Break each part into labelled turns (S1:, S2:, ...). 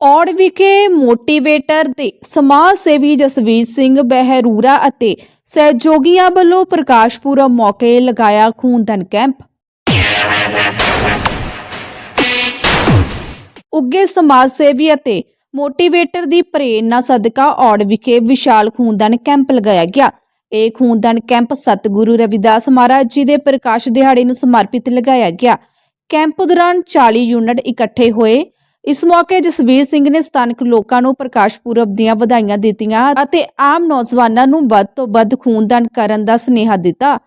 S1: ਔੜ ਵਿਖੇ ਮੋਟੀਵੇਟਰ ਤੇ ਸਮਾਜ ਸੇਵੀ ਜਸਵੀਰ ਸਿੰਘ ਬਹਿਰੂਰਾ ਅਤੇ ਸਹਿਯੋਗੀਆਂ ਵੱਲੋਂ ਪ੍ਰਕਾਸ਼ ਪੁਰਬ ਮੌਕੇ ਲਗਾਇਆ ਖੂਨਦਾਨ ਕੈਂਪ। ਉੱਗੇ ਸਮਾਜ ਸੇਵੀ ਅਤੇ ਮੋਟੀਵੇਟਰ ਦੀ ਪ੍ਰੇਰਨਾ ਸਦਕਾ ਔੜ ਵਿਖੇ ਵਿਸ਼ਾਲ ਖੂਨਦਾਨ ਕੈਂਪ ਲਗਾਇਆ ਗਿਆ। ਇਹ ਖੂਨਦਾਨ ਕੈਂਪ ਸਤਿਗੁਰੂ ਰਵਿਦਾਸ ਮਹਾਰਾਜ ਜੀ ਦੇ ਪ੍ਰਕਾਸ਼ ਦਿਹਾੜੇ ਨੂੰ ਸਮਰਪਿਤ ਲਗਾਇਆ ਗਿਆ। ਕੈਂਪ ਦੌਰਾਨ 40 ਯੂਨਿਟ ਇਕੱਠੇ ਹੋਏ ਇਸ ਮੌਕੇ ਜਸਵੀਰ ਸਿੰਘ ਨੇ ਸਥਾਨਕ ਲੋਕਾਂ ਨੂੰ ਪ੍ਰਕਾਸ਼ ਪੁਰਬ ਦੀਆਂ ਵਧਾਈਆਂ ਦਿੱਤੀਆਂ ਅਤੇ ਆਮ ਨੌਜਵਾਨਾਂ ਨੂੰ ਵੱਧ ਤੋਂ ਵੱਧ ਖੂਨਦਾਨ ਕਰਨ ਦਾ ਸੁਨੇਹਾ ਦਿੱਤਾ।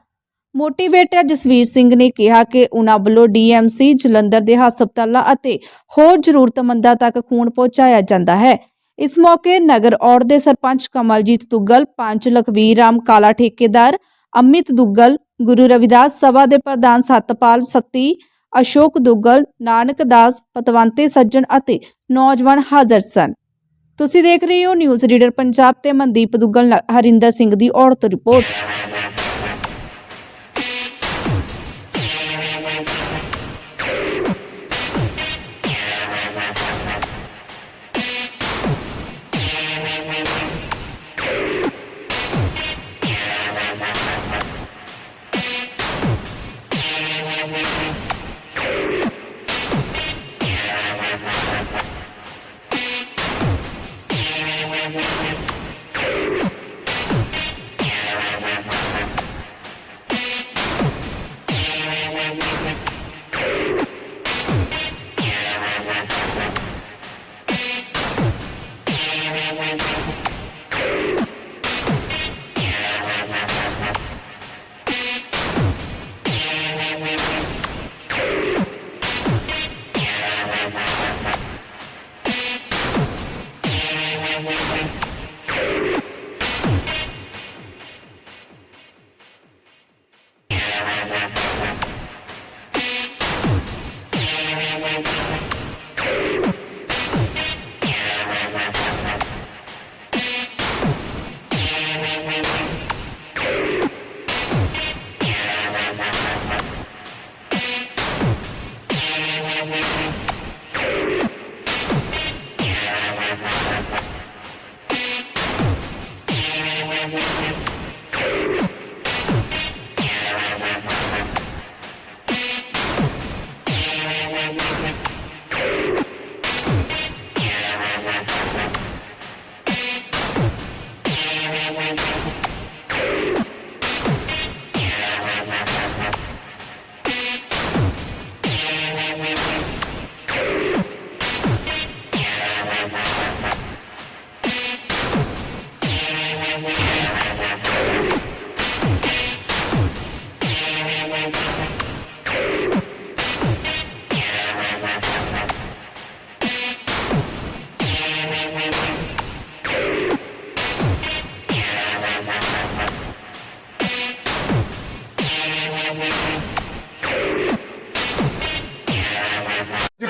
S1: ਮੋਟੀਵੇਟਰ ਜਸਵੀਰ ਸਿੰਘ ਨੇ ਕਿਹਾ ਕਿ ਉਹਨਾਂ ਵੱਲੋਂ ਡੀਐਮਸੀ, ਜਲੰਧਰ ਦੇ ਹਸਪਤਾਲਾਂ ਅਤੇ ਹੋਰ ਜ਼ਰੂਰਤਮੰਦਾਂ ਤੱਕ ਖੂਨ ਪਹੁੰਚਾਇਆ ਜਾਂਦਾ ਹੈ। ਇਸ ਮੌਕੇ ਨਗਰ ਔੜ ਦੇ ਸਰਪੰਚ ਕਮਲਜੀਤ ਦੁੱਗਲ, ਪੰਚ ਲਖਵੀਰ ਰਾਮ ਕਾਲਾ ਠੇਕੇਦਾਰ, ਅਮਿਤ ਦੁੱਗਲ, ਗੁਰੂ ਰਵਿਦਾਸ ਸਭਾ ਦੇ ਪ੍ਰਧਾਨ ਸਤਪਾਲ ਸੱਤੀ ਅਸ਼ੋਕ ਦੁੱਗਲ, ਨਾਨਕ ਦਾਸ, ਪਤਵੰਤੇ ਸੱਜਣ ਅਤੇ ਨੌਜਵਾਨ ਹਾਜ਼ਰ ਸਨ। ਤੁਸੀਂ ਦੇਖ ਰਹੇ ਹੋ ਨਿਊਜ਼ ਰੀਡਰ ਪੰਜਾਬ ਤੇ ਮਨਦੀਪ ਦੁੱਗਲ ਨਾਲ ਹਰਿੰਦਰ ਸਿੰਘ ਦੀ ਔਰਤ ਰਿਪੋਰਟ।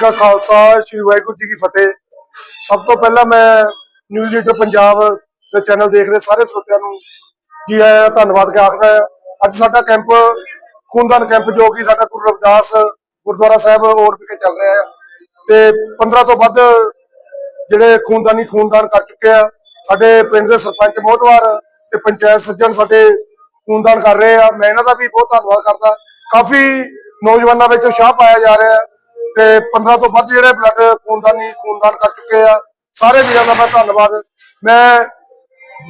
S2: ਕਾ ਖਾਲਸਾ, ਸ੍ਰੀ ਵਾਹਿਗੁਰੂ ਜੀ ਕੀ ਫਤਿਹ। ਸਭ ਤੋਂ ਪਹਿਲਾਂ ਮੈਂ ਨਿਊਜ਼ ਰੀਡਰ ਪੰਜਾਬ ਦੇ ਚੈਨਲ ਦੇਖਦੇ ਸਾਰੇ ਸਰੋਤਿਆਂ ਨੂੰ ਜੀ ਆਇਆਂ ਧੰਨਵਾਦ ਕਰਦਾ ਹਾਂ। ਅੱਜ ਸਾਡਾ ਕੈਂਪ, ਖੂਨਦਾਨ ਕੈਂਪ ਜੋ ਕਿ ਸਾਡਾ ਗੁਰੂ ਰਵਿਦਾਸ ਗੁਰਦੁਆਰਾ ਸਾਹਿਬ ਔਰ ਵਿਖੇ ਚੱਲ ਰਿਹਾ ਹੈ। ਤੇ 15 ਤੋਂ ਵੱਧ ਜਿਹੜੇ ਖੂਨਦਾਨੀ ਖੂਨਦਾਨ ਕਰ ਚੁੱਕੇ ਆ, ਸਾਡੇ ਪਿੰਡ ਦੇ ਸਰਪੰਚ ਮੋਹਤਵਾਰ ਤੇ ਪੰਚਾਇਤ ਸੱਜਣ ਸਾਡੇ ਖੂਨਦਾਨ ਕਰ ਰਹੇ ਆ। ਮੈਂ ਇਹਨਾਂ ਦਾ ਵੀ ਬਹੁਤ ਧੰਨਵਾਦ ਕਰਦਾ। ਕਾਫੀ ਨੌਜਵਾਨਾਂ ਵਿੱਚ ਉਤਸ਼ਾਹ ਪਾਇਆ ਜਾ ਰਿਹਾ ਹੈ। ਤੇ 15 ਤੋਂ ਵੱਧ ਜਿਹੜੇ ਬਲੱਡ ਖੂਨਦਾਨੀ, ਖੂਨਦਾਨ ਕਰ ਚੁੱਕੇ ਆ। ਸਾਰੇ ਵੀਰਾਂ ਦਾ ਮੈਂ ਧੰਨਵਾਦ। ਮੈਂ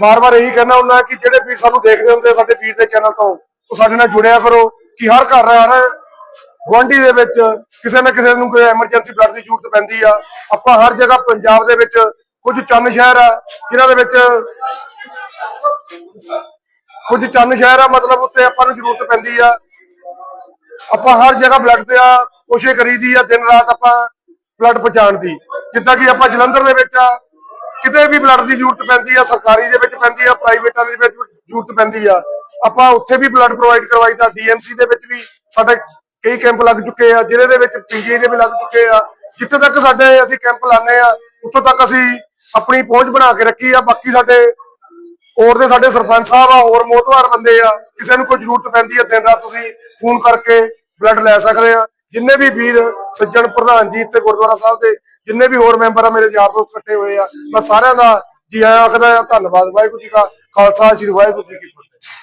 S2: ਬਾਰ-ਬਾਰ ਇਹੀ ਕਹਿਣਾ ਹੁੰਦਾ ਕਿ ਜਿਹੜੇ ਵੀਰ ਸਾਨੂੰ ਦੇਖਦੇ ਹੁੰਦੇ ਸਾਡੇ ਵੀਰ ਦੇ ਚੈਨਲ ਤੋਂ, ਉਹ ਸਾਡੇ ਨਾਲ ਜੁੜਿਆ ਕਰੋ ਕਿ ਹਰ ਘਰ ਹਰ ਗੁਆਂਢੀ ਦੇ ਵਿੱਚ ਕਿਸੇ ਨਾ ਕਿਸੇ ਨੂੰ ਕੋਈ ਐਮਰਜੈਂਸੀ ਬਲੱਡ ਦੀ ਜ਼ਰੂਰਤ ਪੈਂਦੀ ਆ। ਆਪਾਂ ਹਰ ਜਗ੍ਹਾ ਪੰਜਾਬ ਦੇ ਵਿੱਚ ਕੁਝ ਚੰਨ ਸ਼ਹਿਰ ਆ, ਜਿਨ੍ਹਾਂ ਦੇ ਵਿੱਚ ਕੁਝ ਚੰਨ ਸ਼ਹਿਰ ਆ, ਮਤਲਬ ਉੱਤੇ ਆਪਾਂ ਨੂੰ ਜ਼ਰੂਰਤ ਪੈਂਦੀ ਆ। ਆਪਾਂ ਹਰ ਜਗ੍ਹਾ ਬਲੱਡ ਤੇ ਆ। ਕੋਸ਼ਿਸ਼ ਕਰੀਦੀ ਆ ਦਿਨ ਰਾਤ ਆਪਾਂ ਬਲੱਡ ਪਹੁੰਚਾਉਣ ਦੀ। ਜਿੱਦਾਂ ਕਿ ਆਪਾਂ ਜਲੰਧਰ ਦੇ ਵਿੱਚ ਆ, ਕਿਤੇ ਵੀ ਬਲੱਡ ਦੀ ਜ਼ਰੂਰਤ ਪੈਂਦੀ ਆ, ਸਰਕਾਰੀ ਦੇ ਵਿੱਚ ਪੈਂਦੀ ਆ ਪ੍ਰਾਈਵੇਟਾਂ ਦੇ ਵਿੱਚ ਜ਼ਰੂਰਤ ਪੈਂਦੀ ਆ। ਆਪਾਂ ਉੱਥੇ ਵੀ ਬਲੱਡ ਪ੍ਰੋਵਾਈਡ ਕਰਵਾਈਦਾ ਡੀਐਮਸੀ ਦੇ ਵਿੱਚ ਵੀ ਸਾਡੇ ਕਈ ਕੈਂਪ ਲੱਗ ਚੁੱਕੇ ਆ, ਜ਼ਿਲ੍ਹੇ ਦੇ ਵਿੱਚ ਪੀਜੀ ਦੇ ਵੀ ਲੱਗ ਚੁੱਕੇ ਆ। ਜਿੱਥੇ ਤੱਕ ਸਾਡੇ ਅਸੀਂ ਕੈਂਪ ਲਾਣੇ ਆ, ਉੱਥੋਂ ਤੱਕ ਅਸੀਂ ਆਪਣੀ ਪਹੁੰਚ ਬਣਾ ਕੇ ਰੱਖੀ ਆ। ਬਾਕੀ ਸਾਡੇ ਹੋਰ ਦੇ ਸਾਡੇ ਸਰਪੰਚ ਸਾਹਿਬ ਆ, ਹੋਰ ਮੋਤਵਾਰ ਬੰਦੇ ਆ, ਕਿਸੇ ਨੂੰ ਕੋਈ ਜ਼ਰੂਰਤ ਪੈਂਦੀ ਆ, ਦਿਨ ਰਾਤ ਤੁਸੀਂ ਫੋਨ ਕਰਕੇ ਬਲੱਡ ਲੈ ਸਕਦੇ ਆ। ਜਿੰਨੇ ਵੀ ਵੀਰ ਸੱਜਣ ਪ੍ਰਧਾਨ ਜੀ ਤੇ ਗੁਰਦੁਆਰਾ ਸਾਹਿਬ ਦੇ ਜਿੰਨੇ ਵੀ ਹੋਰ ਮੈਂਬਰ ਆ ਮੇਰੇ ਯਾਰ ਦੋਸਤ ਇਕੱਠੇ ਹੋਏ ਆ ਮੈਂ ਸਾਰਿਆਂ ਦਾ ਜੀ ਆਇਆਂ ਆਖਦਾ ਹਾਂ, ਧੰਨਵਾਦ ਵਾਹਿਗੁਰੂ ਜੀ ਕਾ ਖਾਲਸਾ ਸ੍ਰੀ ਵਾਹਿਗੁਰੂ ਜੀ ਕੀ ਫਤਿਹ।